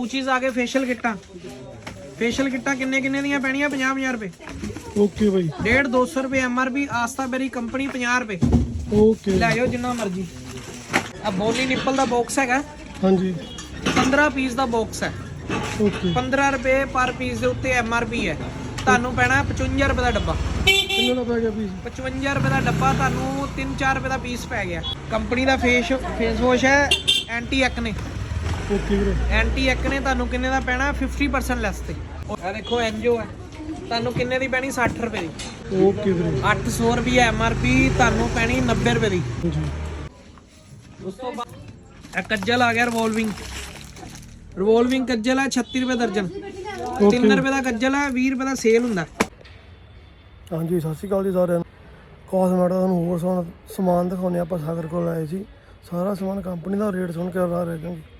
ਪੂਚੀਜ਼ ਆ ਗਏ ਫੇਸ਼ੀਅਲ ਕਿੱਟਾਂ। ਫੇਸ਼ੀਅਲ ਕਿੱਟਾਂ ਕਿੰਨੇ ਕਿੰਨੇ ਦੀਆਂ ਪੈਣੀਆਂ? 50 50 ਰੁਪਏ। ਓਕੇ ਬਾਈ। 1.5 200 ਰੁਪਏ ਐਮਆਰਪੀ ਆਸਤਾ ਬੇਰੀ ਕੰਪਨੀ 50 ਰੁਪਏ। ਓਕੇ। ਲੈ ਜਾਓ ਜਿੰਨਾ ਮਰਜ਼ੀ। ਆ ਬੋਲੀ ਨਿੱਪਲ ਦਾ ਬਾਕਸ ਹੈਗਾ। ਹਾਂਜੀ। 15 ਪੀਸ ਦਾ ਬਾਕਸ ਹੈ। ਓਕੇ। 15 ਰੁਪਏ ਪਰ ਪੀਸ ਦੇ ਉੱਤੇ ਐਮਆਰਪੀ ਹੈ। ਤੁਹਾਨੂੰ ਪੈਣਾ 55 ਰੁਪਏ ਦਾ ਡੱਬਾ। ਕਿੰਨੇ ਦਾ ਪੈ ਗਿਆ ਪੀਸ 55 ਰੁਪਏ ਦਾ ਡੱਬਾ ਤੁਹਾਨੂੰ 3-4 ਰੁਪਏ ਦਾ ਪੀਸ ਪੈ ਗਿਆ। ਕੰਪਨੀ ਦਾ ਫੇਸ ਫੇਸ ਵਾਸ਼ ਹੈ ਐਂਟੀ ਐਕਨੇ ਓਕੇ ਵੀਰੇ। ਐਂਟੀ ਐਕਨੇ ਤੁਹਾਨੂੰ ਕਿੰਨੇ ਦਾ ਪੈਣਾ? 50% ਲੈਸ ਤੇ। ਆ ਦੇਖੋ ਐਨਜੋ ਹੈ। ਤੁਹਾਨੂੰ ਕਿੰਨੇ ਦੀ ਪੈਣੀ? 60 ਰੁਪਏ ਦੀ। ਓਕੇ ਵੀਰੇ। 800 ਰੁਪਏ ਐਮਆਰਪੀ ਤੁਹਾਨੂੰ ਪੈਣੀ 90 ਰੁਪਏ ਦੀ। ਹਾਂਜੀ। ਉਸ ਤੋਂ ਬਾਅਦ ਇਹ ਕੱਜਲ ਆ ਗਿਆ ਰਿਵੋਲਵਿੰਗ ਰਿਵੋਲਵਿੰਗ ਕੱਜਲ ਹੈ 36 ਰੁਪਏ ਦਰਜਨ। 3 ਰੁਪਏ ਦਾ ਕੱਜਲ ਹੈ 20 ਰੁਪਏ ਦਾ ਸੇਲ ਹੁੰਦਾ। ਹਾਂਜੀ ਸਤਿ ਸ਼੍ਰੀ ਅਕਾਲ ਜੀ ਸਾਰਿਆਂ ਨੂੰ। ਕਾਸਮੈਟ ਦਾ ਤੁਹਾਨੂੰ ਹੋਰ ਸਮਾਨ ਦਿਖਾਉਂਦੇ ਆਪਾਂ ਸਾਗਰ ਕੋਲ ਆਏ ਸੀ। ਸਾਰਾ ਸਮਾਨ ਕੰਪਨੀ ਦਾ ਰੇਟ ਸੁਣ ਕੇ ਹੈਰਾਨ ਰਹਿ ਜਾਵਾਂਗੇ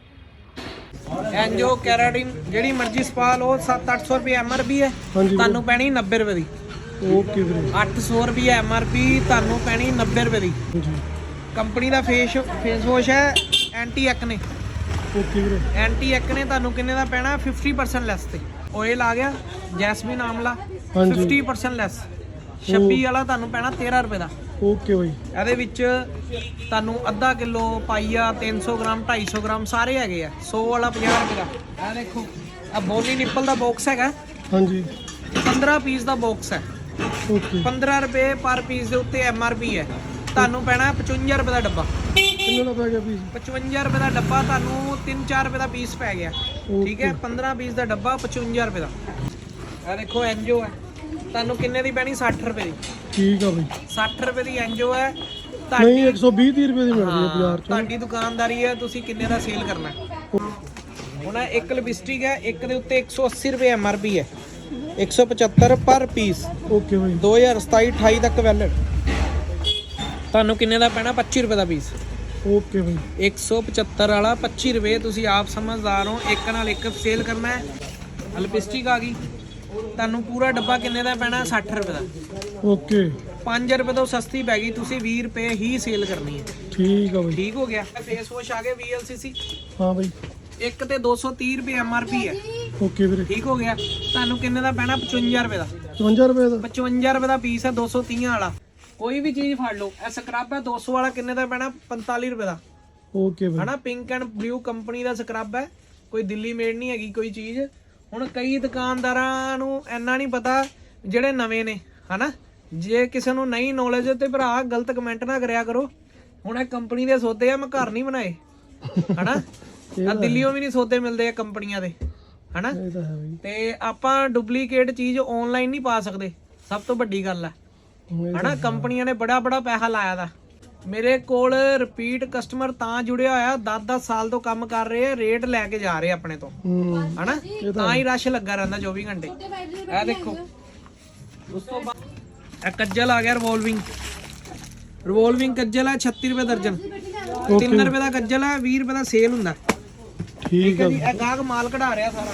ਐਨਜੋ ਕੈਰਾਟਿਨ ਜਿਹੜੀ ਮਰਜ਼ੀ ਸਪਾ ਲਓ 7-800 ਰੁਪਏ ਐਮਆਰਪੀ ਹੈ। ਹਾਂਜੀ। ਤੁਹਾਨੂੰ ਪੈਣੀ 90 ਰੁਪਏ ਦੀ। ਓਕੇ ਵੀਰੇ। 800 ਰੁਪਏ ਐਮਆਰਪੀ ਤੁਹਾਨੂੰ ਪੈਣੀ 90 ਰੁਪਏ ਦੀ। ਹਾਂਜੀ। ਕੰਪਨੀ ਦਾ ਫੇਸ ਫੇਸ ਵਾਸ਼ ਹੈ ਐਂਟੀ ਐਕਨੇ ਓਕੇ ਵੀਰੇ। ਐਂਟੀ ਐਕਨੇ ਤੁਹਾਨੂੰ ਕਿੰਨੇ ਦਾ ਪੈਣਾ? 50% ਲੈਸ ਤੇ। ਆਇਲ ਆ ਗਿਆ ਜੈਸਮੀਨ ਆਮਲਾ ਹਾਂਜੀ। 50% ਲੈਸ 26 ਵਾਲਾ ਤੁਹਾਨੂੰ ਪੈਣਾ 13 ਰੁਪਏ ਦਾ। ਓਕੇ ਬਾਈ। ਇਹਦੇ ਵਿੱਚ ਤੁਹਾਨੂੰ ਅੱਧਾ ਕਿਲੋ ਪਾਈਆ 300 ਗ੍ਰਾਮ 250 ਗ੍ਰਾਮ ਸਾਰੇ ਹੈਗੇ ਆ। 100 ਵਾਲਾ 50 ਰੁਪਏ ਦਾ। ਇਹ ਦੇਖੋ ਆ ਬੋਲੀ ਨਿੱਪਲ ਦਾ ਬਾਕਸ ਹੈਗਾ। ਹਾਂਜੀ। 15 ਪੀਸ ਦਾ ਬਾਕਸ ਹੈ। ਓਕੇ 15 ਰੁਪਏ ਪਰ ਪੀਸ ਦੇ ਉੱਤੇ ਐਮਆਰਪੀ ਹੈ। ਤੁਹਾਨੂੰ ਪੈਣਾ 55 ਰੁਪਏ ਦਾ ਡੱਬਾ। ਕਿੰਨੇ ਦਾ ਪੈ ਗਿਆ ਪੀਸ 55 ਰੁਪਏ ਦਾ ਡੱਬਾ ਤੁਹਾਨੂੰ 3-4 ਰੁਪਏ ਦਾ ਪੀਸ ਪੈ ਗਿਆ। ਠੀਕ ਹੈ? 15 ਪੀਸ ਦਾ ਡੱਬਾ 55 ਰੁਪਏ ਦਾ। ਇਹ ਦੇਖੋ ਐਨਜੋ ਹੈ। ਤੁਹਾਨੂੰ ਕਿੰਨੇ ਦੀ ਪੈਣੀ? 60 ਰੁਪਏ ਦੀ। ਠੀਕ ਆ ਬਾਈ। 60 ਰੁਪਏ ਦੀ ਐਨਜੋ ਹੈ। ਨਹੀਂ ਤੁਹਾਡੀ 120 30 ਰੁਪਏ ਦੀ ਮਿਲਦੀ ਹੈ ਹਾਂ, ਬਾਜ਼ਾਰ ਚ। ਤੁਹਾਡੀ ਦੁਕਾਨਦਾਰੀ ਹੈ ਤੁਸੀਂ ਕਿੰਨੇ ਦਾ ਸੇਲ ਕਰਨਾ ਹੈ? ਹੁਣ ਇਹ ਇੱਕ ਲਿਪਸਟਿਕ ਹੈ ਇੱਕ ਦੇ ਉੱਤੇ 180 ਰੁਪਏ ਐਮਆਰਪੀ ਹੈ। 175 ਪਰ ਪੀਸ ਓਕੇ ਬਾਈ। 2027 28 ਤੱਕ ਵੈਲਿਡ ਤੁਹਾਨੂੰ ਕਿੰਨੇ ਦਾ ਪੈਣਾ? 25 ਰੁਪਏ ਦਾ ਪੀਸ ਓਕੇ ਬਾਈ। 175 ਵਾਲਾ 25 ਰੁਪਏ ਤੁਸੀਂ ਆਪ ਸਮਝਦਾਰ ਹੋ ਇੱਕ ਨਾਲ ਇੱਕ ਸੇਲ ਕਰਨਾ ਹੈ। ਲਿਪਸਟਿਕ ਆ ਗਈ। ਤੁਹਾਨੂੰ ਪੂਰਾ ਡੱਬਾ ਕਿੰਨੇ ਦਾ ਪੈਣਾ? 60 ਰੁਪਏ ਦਾ। ਓਕੇ। 5 ਰੁਪਏ ਤੋਂ ਸਸਤੀ ਪੈ ਗਈ ਤੁਸੀਂ 20 ਰੁਪਏ ਹੀ ਸੇਲ ਕਰਨੀ ਹੈ। ਠੀਕ ਆ ਬਾਈ। ਠੀਕ ਹੋ ਗਿਆ? ਫੇਸ ਵਾਸ਼ ਆ ਗਏ VLCC ਹਾਂ ਬਾਈ। ਇੱਕ ਤੇ 230 ਰੁਪਏ ਐਮਆਰਪੀ ਹੈ। ਓਕੇ ਵੀਰੇ। ਠੀਕ ਹੋ ਗਿਆ? ਤੁਹਾਨੂੰ ਕਿੰਨੇ ਦਾ ਪੈਣਾ? 55 ਰੁਪਏ ਦਾ। 55 ਰੁਪਏ ਦਾ? 55 ਰੁਪਏ ਦਾ ਪੀਸ ਹੈ 230 ਵਾਲਾ। ਕੋਈ ਵੀ ਚੀਜ਼ ਫੜ ਲਓ। ਇਹ ਸਕਰਬ ਹੈ 200 ਵਾਲਾ ਕਿੰਨੇ ਦਾ ਪੈਣਾ? 45 ਰੁਪਏ ਦਾ। Okay bye. ਹਨਾ ਪਿੰਕ ਐਂਡ ਬਲੂ ਕੰਪਨੀ ਦਾ ਸਕਰਬ ਹੈ। ਕੋਈ ਦਿੱਲੀ ਮੇਡ ਨਹੀਂ ਹੈਗੀ ਕੋਈ ਚੀਜ਼। ਹੁਣ ਕਈ ਦੁਕਾਨਦਾਰਾਂ ਨੂੰ ਇੰਨਾ ਨਹੀਂ ਪਤਾ ਜਿਹੜੇ ਨਵੇਂ ਨੇ ਹਨਾ? ਜੇ ਕਿਸੇ ਨੂੰ ਨਹੀਂ ਨੌਲੇਜ ਤੇ ਭਰਾ ਗਲਤ ਕਮੈਂਟ ਨਾ ਕਰਿਆ ਕਰੋ। ਹੁਣ ਇਹ ਕੰਪਨੀ ਦੇ ਸੌਦੇ ਆ ਮੈਂ ਘਰ ਨਹੀਂ ਬਣਾਏ। ਹਨਾ? ਆ ਦਿੱਲੀੋਂ ਵੀ ਨਹੀਂ ਸੌਦੇ ਮਿਲਦੇ ਆ ਕੰਪਨੀਆਂ ਦੇ। ਹਨਾ? ਤਾਂ ਆਪਾਂ ਡੁਪਲੀਕੇਟ ਚੀਜ਼ ਆਨਲਾਈਨ ਨਹੀਂ ਪਾ ਸਕਦੇ। ਸਭ ਤੋਂ ਵੱਡੀ ਗੱਲ ਇਹ- ਹਨਾ? ਕੰਪਨੀਆਂ ਨੇ ਬੜਾ ਬੜਾ ਪੈਸਾ ਲਾਇਆ ਦਾ। ਮੇਰੇ ਕੋਲ ਰਿਪੀਟ ਕਸਟਮਰ ਤਾਂ ਜੁੜਿਆ ਹੋਇਆ 10-10 ਸਾਲ ਤੋਂ ਕੰਮ ਕਰ ਰਹੇ ਆ ਰੇਟ ਲੈ ਕੇ ਜਾ ਰਹੇ ਆ ਆਪਣੇ ਤੋਂ। ਹਨਾ? ਤਾਂ ਹੀ। ਰਸ਼ ਲੱਗਾ ਰਹਿੰਦਾ 24 ਘੰਟੇ। ਇਹ ਦੇਖੋ। ਉਸ ਤੋਂ ਬਾਅਦ ਇਹ ਕੱਜਲ ਆ ਗਿਆ ਰਿਵੋਲਵਿੰਗ ਰਿਵੋਲਵਿੰਗ ਕੱਜਲ ਹੈ 36 ਰੁਪਏ ਦਰਜਨ। 3 ਰੁਪਏ ਦਾ ਕੱਜਲ ਹੈ 20 ਰੁਪਏ ਦਾ ਸੇਲ ਹੁੰਦਾ। ਠੀਕ ਆ ਹੈ ਜੀ ਇਹ ਗਾਹਕ ਮਾਲ ਕਢਾ ਰਿਹਾ ਸਾਰਾ।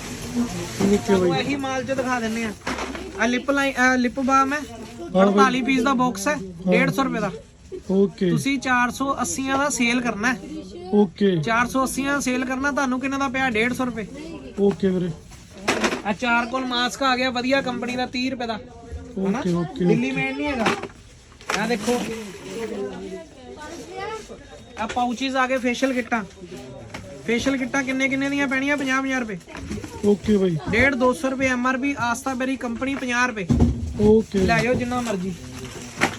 ਉਹ ਬਾਈ। ਇਹੀ ਮਾਲ ਚ ਦਿਖਾ ਦਿੰਨੇ ਆ। ਆ ਲਿਪ ਲਾਈਨ ਲਿਪ ਬਾਮ ਹੈ 48 ਪੀਸ ਦਾ ਬਾਕਸ ਹੈ 150 ਰੁਪਏ ਦਾ। ਓਕੇ ਤੁਸੀਂ 480 ਦਾ ਸੇਲ ਕਰਨਾ ਹੈ। ਓਕੇ 480 ਦਾ ਸੇਲ ਕਰਨਾ ਤੁਹਾਨੂੰ ਕਿੰਨੇ ਦਾ ਪਿਆ? 150 ਰੁਪਏ। ਓਕੇ ਵੀਰੇ। ਆ ਚਾਰ ਕੋਲ ਮਾਸਕ ਆ ਗਿਆ ਵਧੀਆ ਕੰਪਨੀ ਦਾ 30 ਰੁਪਏ ਦਾ। ਓਕੇ ਓਕੇ ਦਿੱਲੀ ਮੇਡ ਨਹੀਂ ਹੈਗਾ। ਆ ਦੇਖੋ। ਆ ਪਾਊਚਿਸ ਆ ਗਏ ਫੇਸ਼ੀਅਲ ਕਿੱਟਾਂ। ਫੇਸ਼ੀਅਲ ਕਿੱਟਾਂ ਕਿੰਨੇ ਕਿੰਨੇ ਦੀਆਂ ਪੈਣੀਆਂ? 50 50 ਰੁਪਏ। ਓਕੇ ਬਾਈ। 1.5 200 ਰੁਪਏ ਐਮਆਰਪੀ ਆਸਤਾ ਬੇਰੀ ਕੰਪਨੀ 50 ਰੁਪਏ। ਓਕੇ। ਲੈ ਜਾਓ ਜਿੰਨਾ ਮਰਜ਼ੀ।